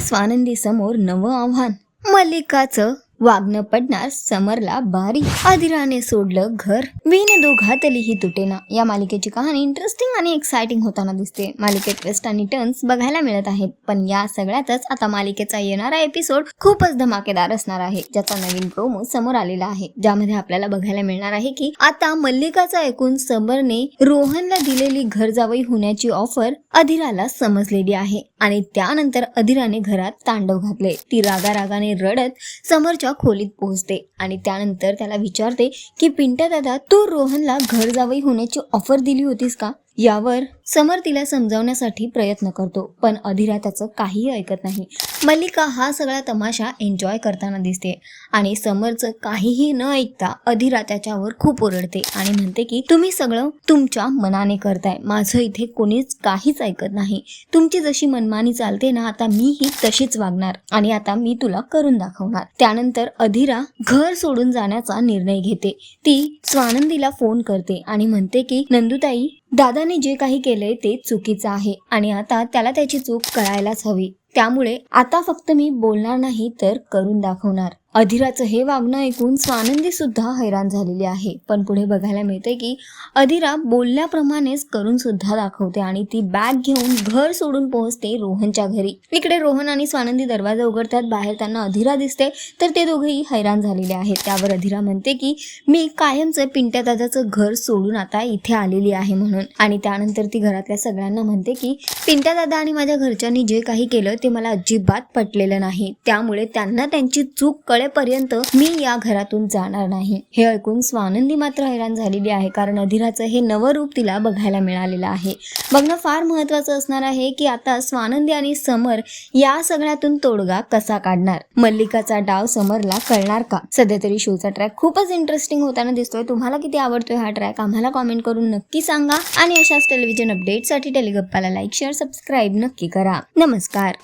स्वानंदी समोर नवं आव्हान. मल्लिकाचं वागणं पडणार समरला बारी. अधिराने सोडलं घर. वीने दोघातली ही तुटेना. या मालिकेची कहाणी इंटरेस्टिंग आणि एक्साइटिंग होताना दिसते. मालिकेत ट्विस्ट आणि टर्न्स बघायला मिळत आहेत. पण या सगळ्यातच आता मालिकेचा येणारा एपिसोड खूपच धमाकेदार असणार आहे. ज्याचा नवीन प्रोमो समोर आलेला आहे. ज्यामध्ये आपल्याला बघायला मिळणार आहे की आता मल्लिकाचा ऐकून समरने रोहनला दिलेली घर जावई होण्याची ऑफर अधिराला समजलेली आहे. आणि त्यानंतर अधिराने घरात तांडव घातले. ती रागा रागाने रडत समोरच्या खोलीत पोहोचते आणि त्यानंतर त्याला विचारते की पिंट्या दादा तू रोहनला घर जावई होण्याची ऑफर दिली होतीस का? यावर समर तिला समजावण्यासाठी प्रयत्न करतो पण अधिरा त्याचं काहीही ऐकत नाही. मल्लिका हा सगळा तमाशा एन्जॉय करताना दिसते आणि समरचं काहीही न ऐकता अधिरा त्याच्यावर खूप ओरडते आणि म्हणते की तुम्ही सगळं तुमच्या मनाने करताय. माझं इथे कोणीच काहीच ऐकत नाही. तुमची जशी मनमानी चालते ना आता मी ही तशीच वागणार आणि आता मी तुला करून दाखवणार. त्यानंतर अधिरा घर सोडून जाण्याचा निर्णय घेते. ती स्वानंदीला फोन करते आणि म्हणते की नंदुताई दादाने जे काही केलंय ते चुकीचं आहे आणि आता त्याला त्याची चूक कळायलाच हवी. त्यामुळे आता फक्त मी बोलणार नाही तर करून दाखवणार. अधिराचं हे वागणं ऐकून स्वानंदी सुद्धा हैराण झालेली आहे. पण पुढे बघायला मिळते की अधिरा बोलल्याप्रमाणेच करून सुद्धा दाखवते आणि ती बॅग घेऊन घर सोडून पोहोचते रोहनच्या घरी. इकडे रोहन आणि स्वानंदी दरवाजा उघडतात बाहेर त्यांना अधिरा दिसते तर ते दोघेही हैराण झालेले आहेत. त्यावर अधिरा म्हणते की मी कायमचं पिंट्या दादाचं घर सोडून आता इथे आलेली आहे म्हणून. आणि त्यानंतर ती घरातल्या सगळ्यांना म्हणते की पिंट्या दादा आणि माझ्या घरच्यांनी जे काही केलं ते मला अजिबात पटलेलं नाही. त्यामुळे त्यांना त्यांची चूक कळेपर्यंत मी या घरातून जाणार नाही. हे ऐकून स्वानंदी मात्र हैराण झालेली आहे कारण अधिराचं हे नवं रूप तिला बघायला मिळालेलं आहे. बघणं फार महत्वाचं असणार आहे की आता स्वानंदी आणि समर या सगळ्यातून तोडगा कसा काढणार? मल्लिकाचा डाव समरला कळणार का? सध्या तरी शोचा ट्रॅक खूपच इंटरेस्टिंग होताना दिसतोय. तुम्हाला किती आवडतोय हा ट्रॅक आम्हाला कॉमेंट करून नक्की सांगा. आणि अशाच टेलिव्हिजन अपडेटसाठी टेलिगप्पाला लाईक शेअर सबस्क्राईब नक्की करा. नमस्कार.